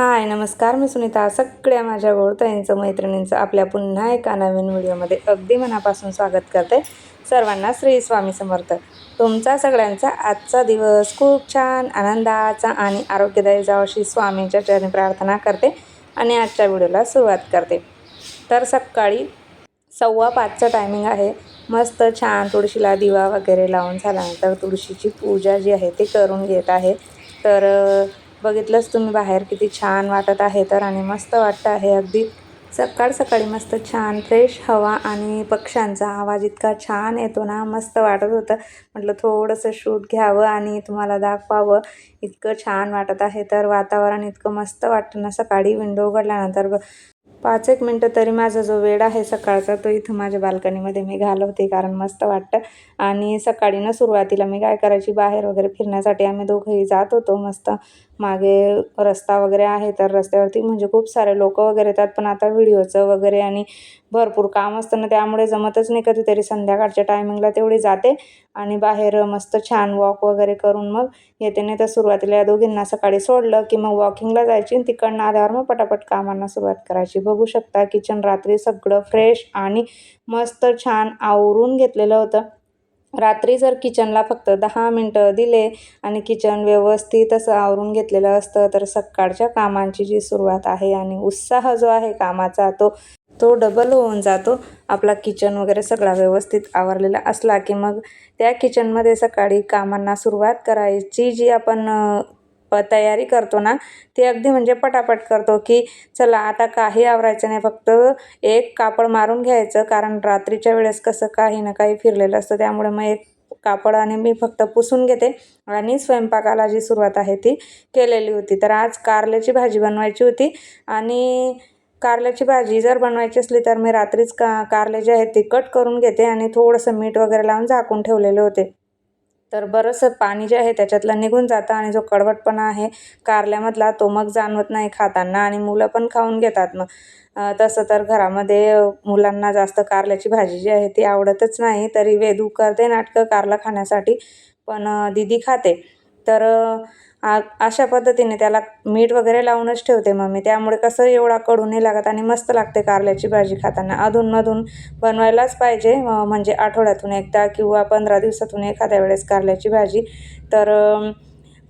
हाय नमस्कार मी सुनीता. सगळ्या माझ्या गोडताईंचं मैत्रिणींचं आपल्या पुन्हा एका नवीन व्हिडिओमध्ये अगदी मनापासून स्वागत करते. सर्वांना श्री स्वामी समर्थ. तुमचा सगळ्यांचा आजचा दिवस खूप छान आनंदाचा आणि आरोग्यदायी जावशी स्वामींच्या चरणी प्रार्थना करते आणि आजच्या व्हिडिओला सुरुवात करते. तर सकाळी सव्वा पाचचं टायमिंग आहे. मस्त छान तुळशीला दिवा वगैरे लावून झाल्यानंतर तुळशीची पूजा जी आहे ती करून घेत आहे. तर बघितलंच तुम्ही बाहेर किती छान वाटत आहे तर आणि मस्त वाटतं आहे. अगदी सकाळ सकाळी मस्त छान फ्रेश हवा आणि पक्ष्यांचा आवाज इतका छान येतो ना मस्त वाटत होतं. म्हटलं थोडंसं शूट घ्यावं आणि तुम्हाला दाखवावं. इतकं छान वाटत आहे तर वातावरण इतकं मस्त वाटतं ना सकाळी विंडो उघडल्यानंतर पाच एक मिनटं तरी माझा जो वेळ आहे सकाळचा तो इथं माझ्या बाल्कनीमध्ये मी घालवते कारण मस्त वाटतं. आणि सकाळी ना सुरुवातीला मी काय करायची बाहेर वगैरे फिरण्यासाठी आम्ही दोघंही जात होतो मस्त. मागे रस्ता वगैरे आहे तर रस्त्यावरती म्हणजे खूप सारे लोक वगैरे येतात. पण आता व्हिडिओचं वगैरे आणि भरपूर काम असतं ना त्यामुळे जमतच नाही कधीतरी. संध्याकाळच्या टायमिंगला तेवढी जाते आणि बाहेर मस्त छान वॉक वगैरे करून मग येते. नाही तर सुरुवातीला या दोघींना सकाळी सोडलं की मग वॉकिंगला जायची आणि तिकडनं आल्यावर मग पटापट कामांना सुरुवात करायची. बघू शकता किचन रात्री सगळं फ्रेश आणि मस्त छान आवरून घेतलेलं होतं. रात्री जर किचनला फक्त दहा मिनटं दिले आणि किचन व्यवस्थित असं आवरून घेतलेलं असतं तर सकाळच्या कामांची जी सुरुवात आहे आणि उत्साह जो आहे कामाचा तो तो डबल होऊन जातो. आपला किचन वगैरे सगळा व्यवस्थित आवरलेला असला की मग त्या किचनमध्ये सकाळी कामांना सुरुवात करायची जी आपण तयारी करतो ना ती अगदी म्हणजे पटापट करतो की चला आता काही आवरायचं नाही फक्त एक कापड मारून घ्यायचं. कारण रात्रीच्या वेळेस कसं काही ना काही फिरलेलं असतं त्यामुळे मग एक कापड आणि मी फक्त पुसून घेते. आणि स्वयंपाकाला जी सुरुवात आहे ती केलेली होती. तर आज कारल्याची भाजी बनवायची होती. आणि कारल्याची भाजी जर बनवायची असली तर मी रात्रीच का कारले जे आहेत ते कट करून घेते आणि थोडंसं मीठ वगैरे लावून झाकून ठेवलेले होते. तर बरंचसं पाणी जे आहे त्याच्यातलं निघून जातं आणि जो कडवटपणा आहे कारल्यामधला तो मग जाणवत नाही खाताना आणि मुलं पण खाऊन घेतात मग. तसं तर घरामध्ये मुलांना जास्त कारल्याची भाजी जी आहे ती आवडतच नाही तरी वेदू करते नाटकं कारला खाण्यासाठी पण दीदी खाते. तर आ अशा पद्धतीने त्याला मीठ वगैरे लावूनच ठेवते मग मी त्यामुळे कसं एवढा कडू नाही लागत आणि मस्त लागते कारल्याची भाजी खाताना. अधूनमधून बनवायलाच पाहिजे म्हणजे आठवड्यातून एकदा किंवा पंधरा दिवसातून एखाद्या वेळेस कारल्याची भाजी. तर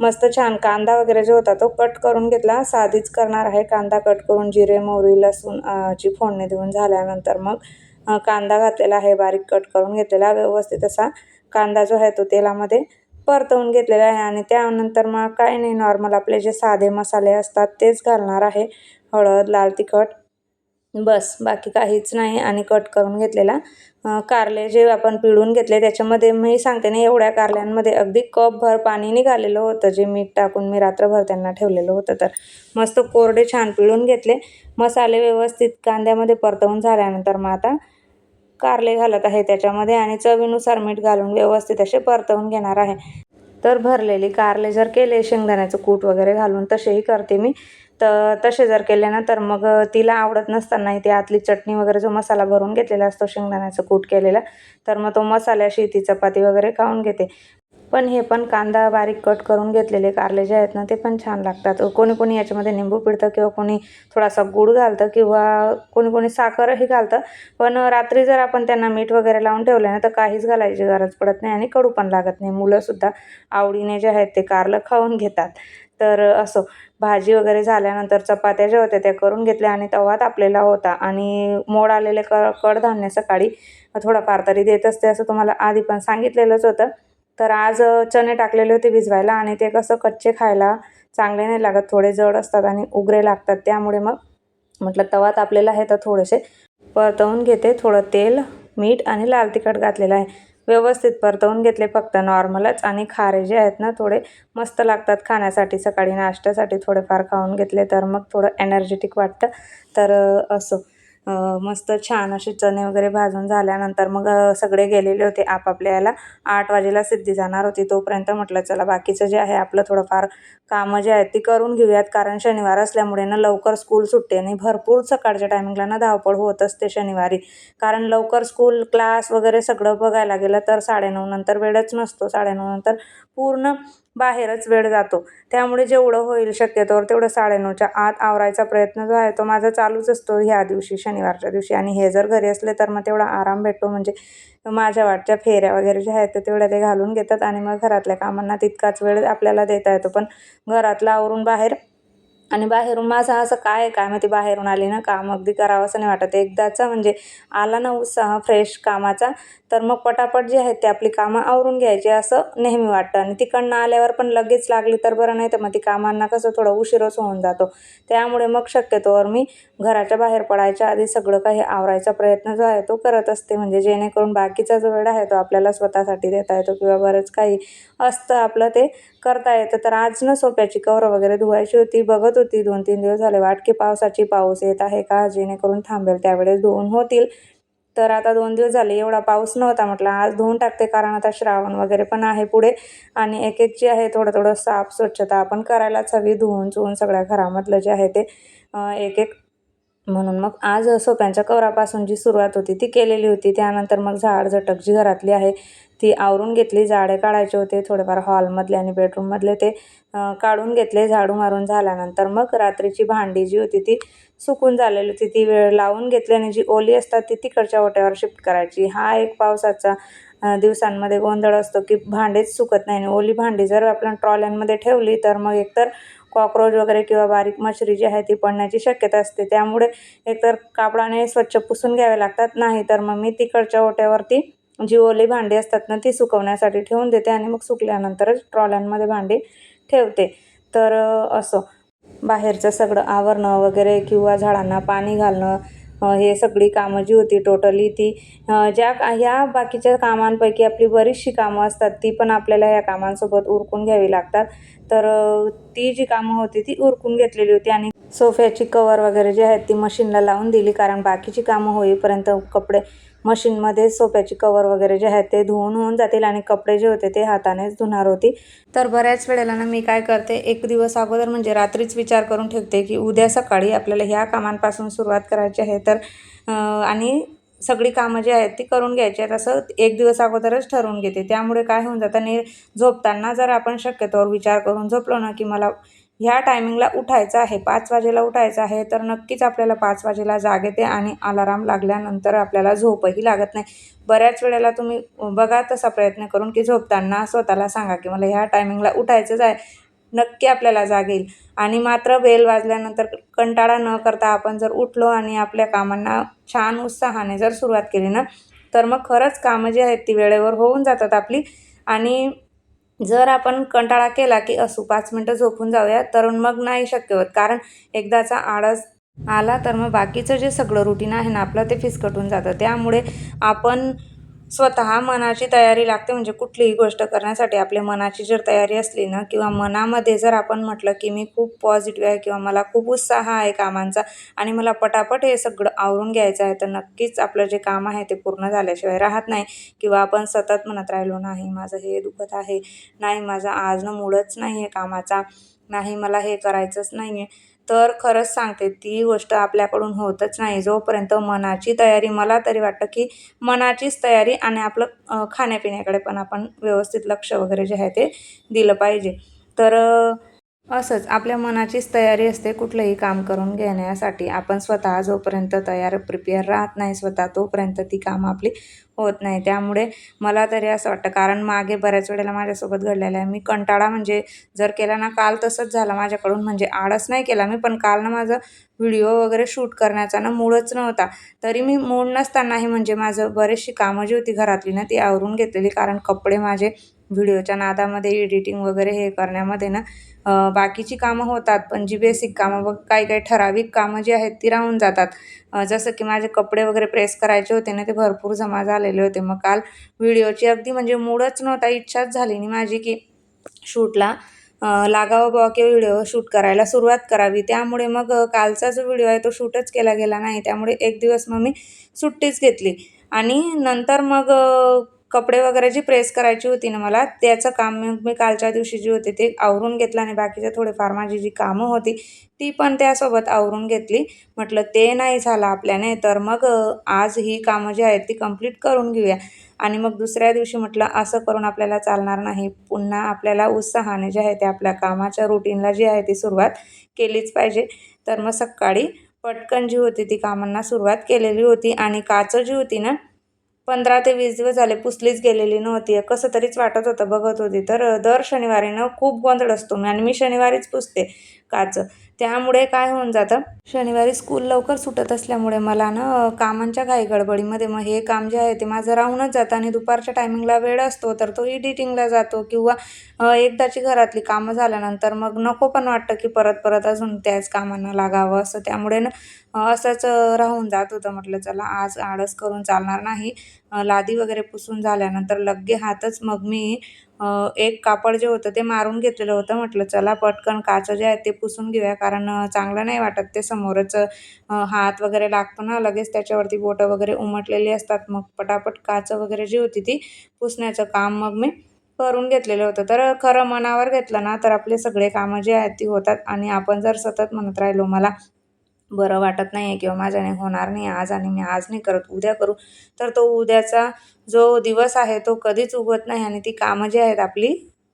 मस्त छान कांदा वगैरे जो होता तो कट करून घेतला. साधीच करणार आहे कांदा कट करून जिरे मोहरी लसूण ची फोडणी देऊन झाल्यानंतर मग कांदा घातलेला आहे बारीक कट करून घेतलेला व्यवस्थित असा. कांदा जो आहे तो तेलामध्ये परतवून घेतलेलं आहे आणि त्यानंतर मग काय नाही नॉर्मल आपले जे साधे मसाले असतात तेच घालणार आहे. हळद लाल तिखट बस. बाकी काहीच नाही आणि कट करून घेतलेला. कारले जे आपण पिळून घेतले त्याच्यामध्ये मी सांगते ना एवढ्या कारल्यांमध्ये अगदी कपभर पाणी निघालेलं होतं. जे मीठ टाकून मी रात्रभर त्यांना ठेवलेलं होतं. तर मस्त कोरडे छान पिळून घेतले. मसाले व्यवस्थित कांद्यामध्ये परतवून झाल्यानंतर मग आता कारले घालत आहे त्याच्यामध्ये आणि चवीनुसार मीठ घालून व्यवस्थित असे परतवून घेणार आहे. तर भरलेली कारले जर केले शेंगदाण्याचं कूट वगैरे घालून तसेही करते मी. तर तसे जर केले ना तर मग तिला आवडत नसतानाही ते आतली चटणी वगैरे जो मसाला भरून घेतलेला असतो शेंगदाण्याचं कूट केलेला तर मग तो मसाल्याशी ती चपाती वगैरे खाऊन घेते. पण हे पण कांदा बारीक कट करून घेतलेले कारले जे आहेत ना ते पण छान लागतात. कोणी कोणी याच्यामध्ये निंबू पिळतं किंवा कोणी थोडासा गूळ घालतं किंवा कोणी कोणी साखरही घालतं. पण रात्री जर आपण त्यांना मीठ वगैरे लावून ठेवलं ना तर काहीच घालायची गरज पडत नाही आणि कडू पण लागत नाही. मुलंसुद्धा आवडीने जे आहेत ते कारलं खाऊन घेतात. तर असो भाजी वगैरे झाल्यानंतर चपात्या ज्या होत्या त्या करून घेतल्या आणि तवा तापलेला होता. आणि मोड आलेले क कडधान्य सकाळी थोडंफार तरी देत असते असं तुम्हाला आधी पण सांगितलेलंच होतं. तर आज चणे टाकलेले होते भिजवायला आणि ते कसं कच्चे खायला चांगले नाही लागत थोडे जड असतात आणि उगरे लागतात. त्यामुळे मग म्हटलं तवा तापलेला आहे तर थोडेसे परतवून घेते. थोडं तेल मीठ आणि लाल तिखट घातलेलं आहे. व्यवस्थित परतवून घेतले फक्त नॉर्मलच आणि खारे जे आहेत ना थोडे मस्त लागतात खाण्यासाठी. सकाळी नाश्त्यासाठी थोडेफार खाऊन घेतले तर मग थोडं एनर्जेटिक वाटतं. तर असं. मस्त छान असे चणे वगैरे भाजून झाल्यानंतर मग सगळे गेलेले होते आपापल्या याला. आठ वाजेला सिद्धी जाणार होती तोपर्यंत म्हटलं चला बाकीचं जे आहे आपलं थोडंफार कामं जे आहेत ती करून घेऊयात. कारण शनिवार असल्यामुळे ना लवकर स्कूल सुटते आणि भरपूर सकाळच्या टायमिंगला ना धावपळ होत असते शनिवारी. कारण लवकर स्कूल क्लास वगैरे सगळं बघायला गेलं तर साडेनऊ नंतर वेळच नसतो. साडेनऊ नंतर पूर्ण बाहेरच वेळ जातो. त्यामुळे जेवढं होईल शक्यतोवर तेवढं साडेनऊच्या आत आवरायचा प्रयत्न जो आहे तो माझा चालूच असतो ह्या दिवशी शनिवारच्या दिवशी. आणि हे जर घरी असले तर मग तेवढा आराम भेटतो. म्हणजे माझ्या वाटच्या फेऱ्या वगैरे ज्या आहेत तर तेवढ्या ते घालून घेतात आणि मग घरातल्या कामांना तितकाच वेळ आपल्याला देता येतो. पण घरातला आवरून बाहेर आणि बाहेरून माझं असं काय आहे काय माहिती बाहेरून आली ना काम अगदी करावं असं नाही वाटत. एकदाचा म्हणजे आला ना उत्साह फ्रेश कामाचा तर मग पटापट जे आहेत ते आपली कामं आवरून घ्यायची असं नेहमी वाटतं. आणि तिकडनं आल्यावर पण लगेच लागली तर बरं नाही तर मग ती कामांना कसं थोडं उशीरच होऊन जातो. त्यामुळे मग शक्यतोवर मी घराच्या बाहेर पडायच्या आधी सगळं काही आवरायचा प्रयत्न जो आहे तो करत असते. म्हणजे जेणेकरून बाकीचा जो वेळ आहे तो आपल्याला स्वतःसाठी देता येतो किंवा बरंच काही असतं आपलं ते करता येतं. तर आज न सोप्याची कवरं वगैरे धुवायची होती. बघत होती. दोन तीन दिवस झाले. वाट की पावसाची पाऊस येत आहे का? जेणेकरून थांबेल. त्यावेळेस धुवून होतील. तर आता दोन दिवस झाले. एवढा पाऊस नव्हता म्हटलं. आज धुवून टाकते कारण आता श्रावण वगैरे पण आहे पुढे. आणि एक एक जे आहे थोडं थोडं साफ स्वच्छता आपण करायलाच हवी. धुवून चुवून सगळ्या घरामधलं जे आहे ते एक एक म्हणून मग आज सोप्यांच्या कवरापासून जी सुरुवात होती ती केलेली होती. त्यानंतर मग झाड झटक जी घरातली आहे ती आवरून घेतली झाडे काढायचे होते थोडेफार हॉलमधले आणि बेडरूममधले ते काढून घेतले झाडू मारून झाल्यानंतर. मग रात्रीची भांडी जी होती ती सुकून झालेली होती. ती वेळ लावून घेतली आणि जी ओली असतात ती तिकडच्या ओट्यावर शिफ्ट करायची. हा एक पावसाचा दिवसांमध्ये गोंधळ असतो की भांडेच सुकत नाही आणि ओली भांडी जर आपण ट्रॉल्यांमध्ये ठेवली तर मग एकतर कॉक्रोच वगैरे किंवा बारीक मछरी जी आहे ती पडण्याची शक्यता असते. त्यामुळे एकतर कापडाने स्वच्छ पुसून घ्यावे लागतात नाही तर मग मी तिकडच्या ओट्यावरती म्हणजे जी ओली भांडी असतात ना ती सुकवण्यासाठी ठेवून देते आणि मग सुकल्यानंतरच ट्रॉल्यांमध्ये भांडी ठेवते. तर असं. बाहेरचं सगळं आवरणं वगैरे किंवा झाडांना पाणी घालणं हे सगळी कामं जी होती टोटली ती ज्या ह्या बाकीच्या कामांपैकी आपली बरीचशी कामं असतात ती पण आपल्याला ह्या कामांसोबत उरकून घ्यावी लागतात. तर ती जी कामं होती ती उरकून घेतलेली होती आणि सोफ्याची कवर वगैरे जी आहेत ती मशीनला लावून दिली कारण बाकीची कामं होईपर्यंत कपडे मशीनमध्ये सोप्याची कवर वगैरे जे आहेत ते धुवून होऊन जातील आणि कपडे जे होते ते हातानेच धुणार होती. तर बऱ्याच वेळेला ना मी काय करते एक दिवस अगोदर म्हणजे रात्रीच विचार करून ठेवते की उद्या सकाळी आपल्याला ह्या कामांपासून सुरुवात करायची आहे तर आणि सगळी कामं जी आहेत ती करून घ्यायची आहेत. असं एक दिवस अगोदरच ठरवून घेते. त्यामुळे काय होऊन जातं आणि झोपताना जर आपण शक्यतोवर विचार करून झोपलो ना की मला ह्या टायमिंगला उठायचं आहे पाच वाजेला उठायचं आहे तर नक्कीच आपल्याला पाच वाजेला जाग येते आणि अलाराम लागल्यानंतर आपल्याला झोपही लागत नाही. बऱ्याच वेळेला तुम्ही बघा तसा प्रयत्न करून की झोपताना स्वतःला सांगा की मला ह्या टायमिंगला उठायचंच आहे. नक्की आपल्याला जाग येईल. आणि मात्र बेल वाजल्यानंतर कंटाळा न करता आपण जर उठलो आणि आपल्या कामांना छान उत्साहाने जर सुरुवात केली ना तर मग खरंच कामं जी आहेत ती वेळेवर होऊन जातात आपली. आणि जर आपण कंटाळा केला की असू पाच मिनटं झोपून जाऊया तर मग नाही शक्य होत. कारण एकदाचा आळस आला तर मग बाकीचं जे सगळं रुटीन आहे ना आपलं ते फिसकटून जातं. त्यामुळे आपण स्वतः मनाची तयारी लागते. म्हणजे कुठलीही गोष्ट करण्यासाठी आपल्या मनाची जर तयारी असली ना किंवा मनामध्ये जर आपण म्हटलं की मी खूप पॉझिटिव्ह आहे किंवा मला खूप उत्साह आहे कामांचा आणि मला पटापट हे सगळं आवरून घ्यायचं आहे तर नक्कीच आपलं जे काम आहे ते पूर्ण झाल्याशिवाय राहत नाही. किंवा आपण सतत म्हणत राहिलो नाही माझं हे दुखत आहे. नाही माझा आज न मूडच नाही आहे कामाचा. नाही मला हे करायचंच नाही आहे तर खरंच सांगते ती गोष्ट आपल्याकडून होतच नाही. जोपर्यंत मनाची तयारी मला तरी वाटतं की मनाचीच तयारी आणि आपलं खाण्यापिण्याकडे पण आपण व्यवस्थित लक्ष वगैरे जे आहे ते दिलं पाहिजे. तर असंच आपल्या मनाचीच तयारी असते कुठलंही काम करून घेण्यासाठी. आपण स्वतः जोपर्यंत तयार प्रिपेअर राहत नाही स्वतः तोपर्यंत ती कामं आपली होत नाही. त्यामुळे मला तरी असं वाटतं कारण मागे बऱ्याच वेळेला माझ्यासोबत घडलेलं आहे. मी कंटाळा म्हणजे जर केला ना काल तसंच झालं माझ्याकडून. म्हणजे आळस नाही केला मी पण काल ना माझं व्हिडिओ वगैरे शूट करण्याचा ना मूडच नव्हता. तरी मी मूड नसतानाही म्हणजे माझं बरेचशी कामं जी होती घरातली ना ती आवरून घेतलेली. कारण कपडे माझे व्हिडिओच्या नादामध्ये एडिटिंग वगैरे हे करण्यामध्ये ना बाकीची कामं होतात पण जी बेसिक कामं बघ काही काही ठराविक कामं जी आहेत ती राहून जातात. जसं की माझे कपडे वगैरे प्रेस करायचे होते ना ते भरपूर जमा झालेले होते. मग काल व्हिडिओची अगदी म्हणजे मूडच नव्हता इच्छाच झाली नाही माझी की शूटला लागावं बा की व्हिडिओ शूट करायला सुरुवात करावी. त्यामुळे मग कालचा जो व्हिडिओ आहे तो शूटच केला गेला नाही. त्यामुळे एक दिवस मग मी सुट्टीच घेतली. आणि नंतर मग कपडे वगैरे जी प्रेस करायची होती ना मला त्याचं काम मी मी कालच्या दिवशी जी होती ते आवरून घेतलं आणि बाकीचे थोडेफार माझी जी कामं होती ती पण त्यासोबत आवरून घेतली. म्हटलं ते नाही झालं आपल्याने तर मग आज ही कामं जी आहेत ती कंप्लीट करून घेऊया. आणि मग दुसऱ्या दिवशी म्हटलं असं करून आपल्याला चालणार नाही. पुन्हा आपल्याला उत्साहाने जे आहे ते आपल्या कामाच्या रुटीनला जी आहे ती सुरुवात केलीच पाहिजे. तर मग सकाळी पटकन जी होती ती कामांना सुरुवात केलेली होती आणि काचं जी होती ना पंधरा ते वीस दिवस झाले पुसलीच गेलेली नव्हती. कसं तरीच वाटत होतं बघत होती. तर दर शनिवारी ना खूप गोंधळ असतो. मी आणि मी शनिवारीच पुसते काचं. त्यामुळे काय होऊन जातं शनिवारी स्कूल लवकर सुटत असल्यामुळे मला ना कामांच्या घाई गडबडीमध्ये मग हे काम जे आहे ते माझं राहूनच जातं आणि दुपारच्या टायमिंगला वेळ असतो तर तो एडिटिंगला जातो किंवा एकदाची घरातली कामं झाल्यानंतर मग नको पण वाटतं की परत परत अजून त्याच कामांना लागावं असं. त्यामुळे ना असंच राहून जात होतं. म्हटलं चला आज आळस करून चालणार नाही. लादी वगैरे पुसून झाल्यानंतर लगे हातच मग मी एक कापड जे होतं ते मारून घेतलेलं होतं. म्हटलं चला पटकन काचं जे आहे ते पुसून घेऊया कारण चांगलं नाही वाटत ते समोरच हात वगैरे लागतो ना लगेच त्याच्यावरती बोटं वगैरे उमटलेली असतात. मग पटापट काचं वगैरे जी होती ती पुसण्याचं काम मग मी करून घेतलेलं होतं. तर खरं मनावर घेतलं ना तर आपले सगळे कामं जे आहेत ती होतात. आणि आपण जर सतत म्हणत राहिलो मला बरं वाटत नाही आहे किंवा माझ्याने होणार नाही आज आणि मी आज नाही करत उद्या करू. तर तो उद्याचा जो दिवस आहे तो कधीच उगवत नाही आणि ती कामं जी आहेत आपली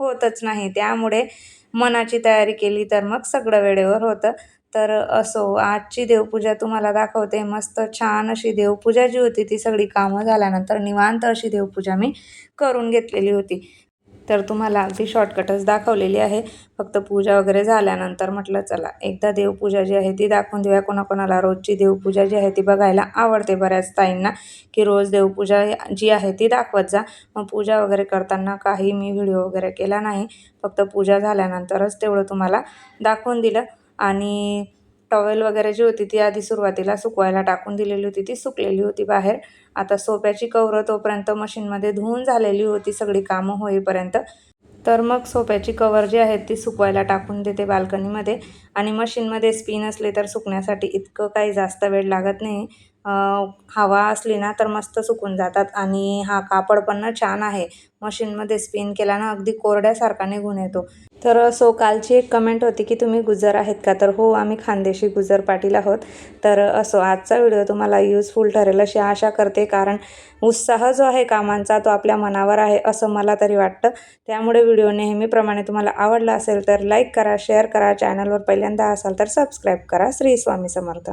होतच नाही. त्यामुळे मनाची तयारी केली तर मग सगळं वेळेवर होतं. तर असो आजची देवपूजा तुम्हाला दाखवते. मस्त छान अशी देवपूजा जी होती ती सगळी कामं झाल्यानंतर निवांत अशी देवपूजा मी करून घेतलेली होती. तर तुम्हाला अगदी शॉर्टकटच दाखवलेली आहे. फक्त पूजा वगैरे झाल्यानंतर म्हटलं चला एकदा देवपूजा जी आहे ती दाखवून देऊया. कोणाकोणाला रोजची देवपूजा जी आहे ती बघायला आवडते बऱ्याच ताईंना. की रोज देवपूजा जी आहे ती दाखवत जा. मग पूजा वगैरे करताना काही मी व्हिडिओ वगैरे केला नाही. फक्त पूजा झाल्यानंतरच तेवढं तुम्हाला दाखवून दिलं. आणि टॉवेल वगैरे जी होती ती आधी सुरुवातीला सुकवायला टाकून दिलेली होती ती सुकलेली होती बाहेर. आता सोप्याची कवरं तोपर्यंत मशीनमध्ये धुवून झालेली होती सगळी कामं होईपर्यंत. तर मग सोप्याची कवर जी आहेत ती सुकवायला टाकून देते बाल्कनीमध्ये. आणि मशीनमध्ये स्पिन असले तर सुकण्यासाठी इतकं काही जास्त वेळ लागत नाही. हवा असली ना तर मस्त सुकून जातात. आणि हा कापड पण ना छान आहे. मशीनमध्ये स्पिन केला ना अगदी कोरड्यासारखा निघून येतो. तर सो कालची एक कमेंट होती की तुम्ही गुजर आहेत का? तर हो आम्ही खानदेशी गुजर पाटील आहोत. तर असो आजचा व्हिडिओ तुम्हाला यूजफुल ठरेल अशी आशा करते कारण उत्साह जो आहे कामांचा तो आपल्या मनावर आहे असं मला तरी वाटतं. त्यामुळे व्हिडिओ नेहमीप्रमाणे तुम्हाला आवडला असेल तर लाईक करा शेअर करा चॅनलवर पहिल्यांदा असाल तर सबस्क्राईब करा. श्री स्वामी समर्थ.